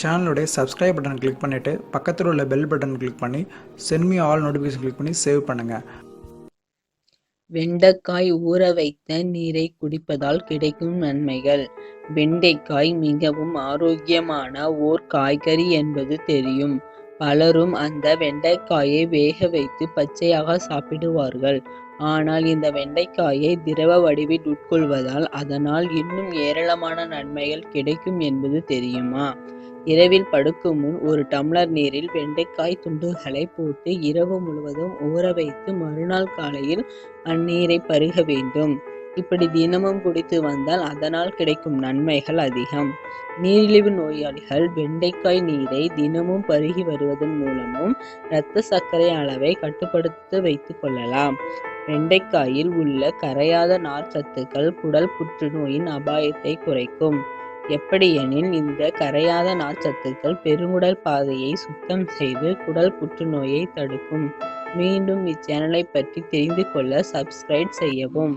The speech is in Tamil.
சேனலுடைய சப்ஸ்கிரைப் பட்டன் கிளிக் பண்ணிவிட்டு பக்கத்தில் உள்ள பெல் பட்டன் கிளிக் பண்ணி சென்மி ஆல் நோட்டிஃபிகேஷன் கிளிக் பண்ணி சேவ் பண்ணுங்கள் வெண்டைக்காய் ஊற வைத்த நீரை குடிப்பதால் கிடைக்கும் நன்மைகள். வெண்டைக்காய் மிகவும் ஆரோக்கியமான ஓர் காய்கறி என்பது தெரியும். பலரும் அந்த வெண்டைக்காயை வேக வைத்து பச்சையாக சாப்பிடுவார்கள். ஆனால் இந்த வெண்டைக்காயை திரவ வடிவில் உட்கொள்வதால் அதனால் இன்னும் ஏராளமான நன்மைகள் கிடைக்கும் என்பது தெரியுமா? இரவில் படுக்கும் முன் ஒரு டம்ளர் நீரில் வெண்டைக்காய் துண்டுகளை போட்டு இரவு முழுவதும் ஊற வைத்து மறுநாள் காலையில் அந்நீரை பருக வேண்டும். இப்படி தினமும் குடித்து வந்தால் அதனால் கிடைக்கும் நன்மைகள் அதிகம். நீரிழிவு நோயாளிகள் வெண்டைக்காய் நீரை தினமும் பருகி வருவதன் மூலமும் இரத்த சர்க்கரை அளவை கட்டுப்படுத்த வைத்துக் கொள்ளலாம். வெண்டைக்காயில் உள்ள கரையாத நார்ச்சத்துக்கள் குடல் புற்றுநோயின் அபாயத்தை குறைக்கும். எப்படியெனில் இந்த கரையாத நார்ச்சத்துக்கள் பெருங்குடல் பாதையை சுத்தம் செய்து குடல் புற்றுநோயை தடுக்கும். மீண்டும் இச்சேனலை பற்றி தெரிந்து கொள்ள சப்ஸ்கிரைப் செய்யவும்.